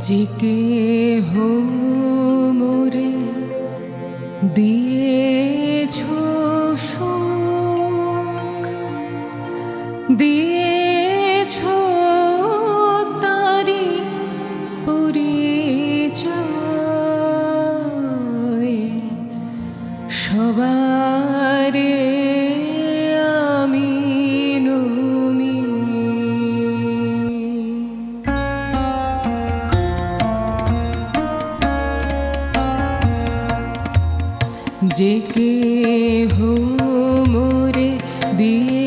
GK হো মোরে দিয়ে যে কে হো মোরে দিয়ে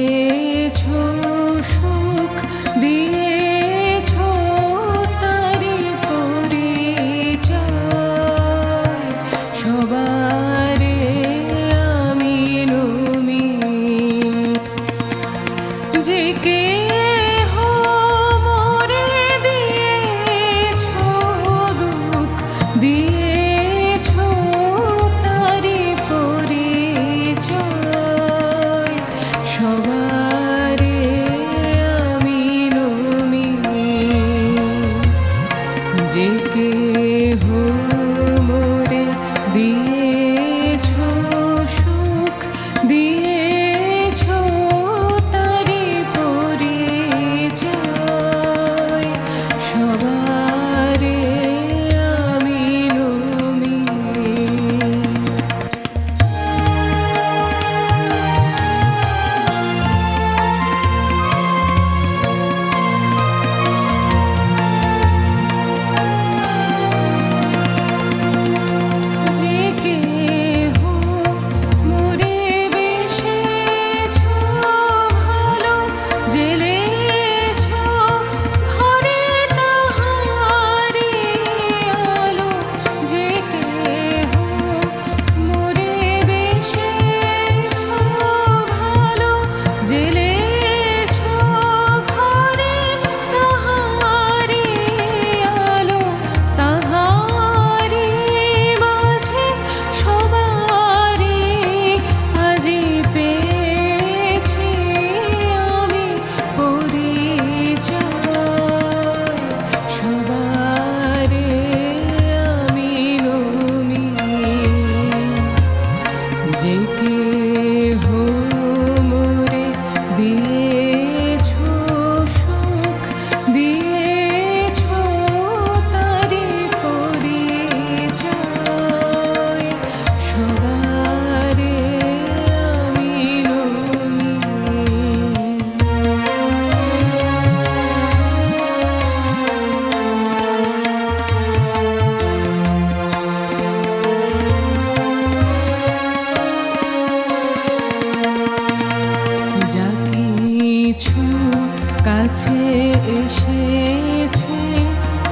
be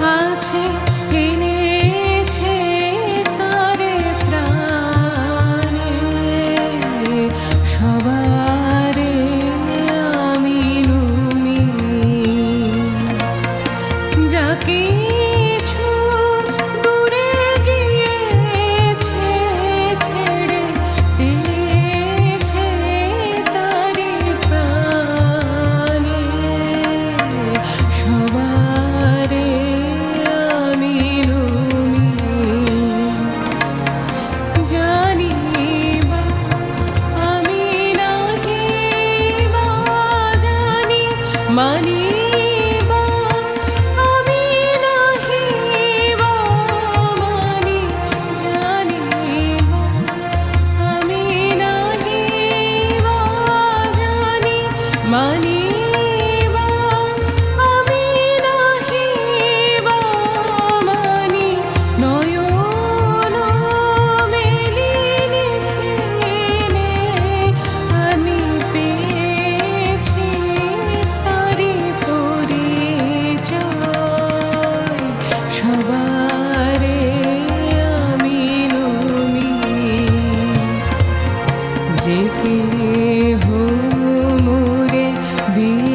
爱情。মানিবা আমি নাহিবা মানি জানিবা। আমি নাহিবা জানি মানি যে কে হো মোরে দিয়ে